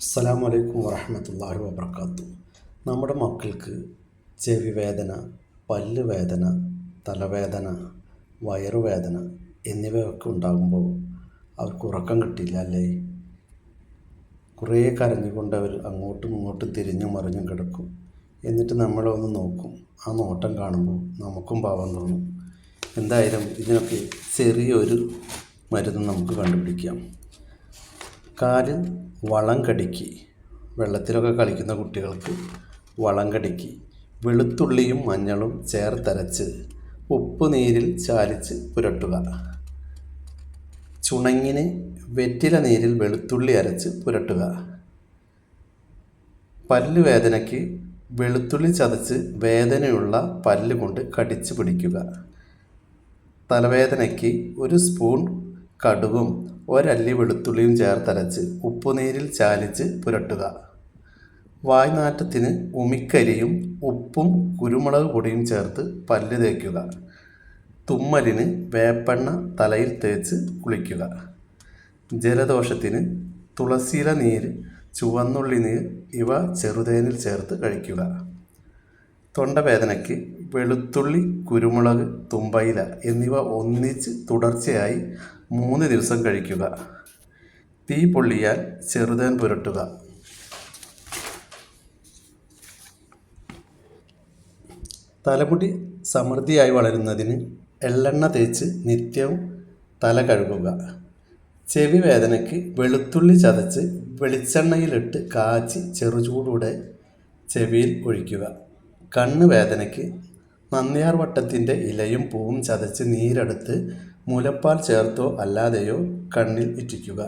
അസ്സലാം വലൈക്കും വറഹമത്തല്ലാഹി വബർക്കാത്തു നമ്മുടെ മക്കൾക്ക് ചെവി വേദന പല്ല് വേദന തലവേദന വയറുവേദന എന്നിവയൊക്കെ ഉണ്ടാകുമ്പോൾ അവർക്ക് ഉറക്കം കിട്ടില്ല അല്ലേ? കുറേ കരഞ്ഞുകൊണ്ട് അവർ അങ്ങോട്ടും ഇങ്ങോട്ടും തിരിഞ്ഞും മറിഞ്ഞും കിടക്കും. എന്നിട്ട് നമ്മളെ ഒന്ന് നോക്കും. ആ നോട്ടം കാണുമ്പോൾ നമുക്കും പാവം തോന്നും. എന്തായാലും ഇതിനൊക്കെ ചെറിയൊരു മരുന്ന് നമുക്ക് കണ്ടുപിടിക്കാം. കാലിൽ വളം കടിക്ക്. വെള്ളത്തിലൊക്കെ കളിക്കുന്ന കുട്ടികൾക്ക് വളം കടിക്ക്. വെളുത്തുള്ളിയും മഞ്ഞളും ചേർത്തരച്ച് ഉപ്പ് നീരിൽ ചാലിച്ച് പുരട്ടുക. ചുണങ്ങിന് വെറ്റില നീരിൽ വെളുത്തുള്ളി അരച്ച് പുരട്ടുക. പല്ല് വേദനയ്ക്ക് വെളുത്തുള്ളി ചതച്ച് വേദനയുള്ള പല്ല് കൊണ്ട് കടിച്ചു പിടിക്കുക. തലവേദനയ്ക്ക് ഒരു സ്പൂൺ കടുകും ഒരല്ലി വെളുത്തുള്ളിയും ചേർത്തരച്ച് ഉപ്പുനീരിൽ ചാലിച്ച് പുരട്ടുക. വായ്നാറ്റത്തിന് ഉമിക്കരിയും ഉപ്പും കുരുമുളക് പൊടിയും ചേർത്ത് പല്ല് തേക്കുക. തുമ്മലിന് വേപ്പെണ്ണ തലയിൽ തേച്ച് കുളിക്കുക. ജലദോഷത്തിന് തുളസിയില നീര് ചുവന്നുള്ളി നീര് ഇവ ചെറുതേനിൽ ചേർത്ത് കഴിക്കുക. തൊണ്ടവേദനയ്ക്ക് വെളുത്തുള്ളി കുരുമുളക് തുമ്പയില എന്നിവ ഒന്നിച്ച് തുടർച്ചയായി മൂന്ന് ദിവസം കഴിക്കുക. തീ പൊള്ളിയാൽ ചെറുതേൻ പുരട്ടുക. തലമുടി സമൃദ്ധിയായി വളരുന്നതിന് എള്ളെണ്ണ തേച്ച് നിത്യവും തല കഴുകുക. ചെവി വേദനയ്ക്ക് വെളുത്തുള്ളി ചതച്ച് വെളിച്ചെണ്ണയിലിട്ട് കാച്ചി ചെറുചൂടോടെ ചെവിയിൽ ഒഴിക്കുക. കണ്ണ് വേദനയ്ക്ക് നന്ദ്യാർ വട്ടത്തിന്റെ ഇലയും പൂവും ചതച്ച് നീരെടുത്ത് മുലപ്പാൽ ചേർത്തോ അല്ലാതെയോ കണ്ണിൽ ഇറ്റിക്കുക.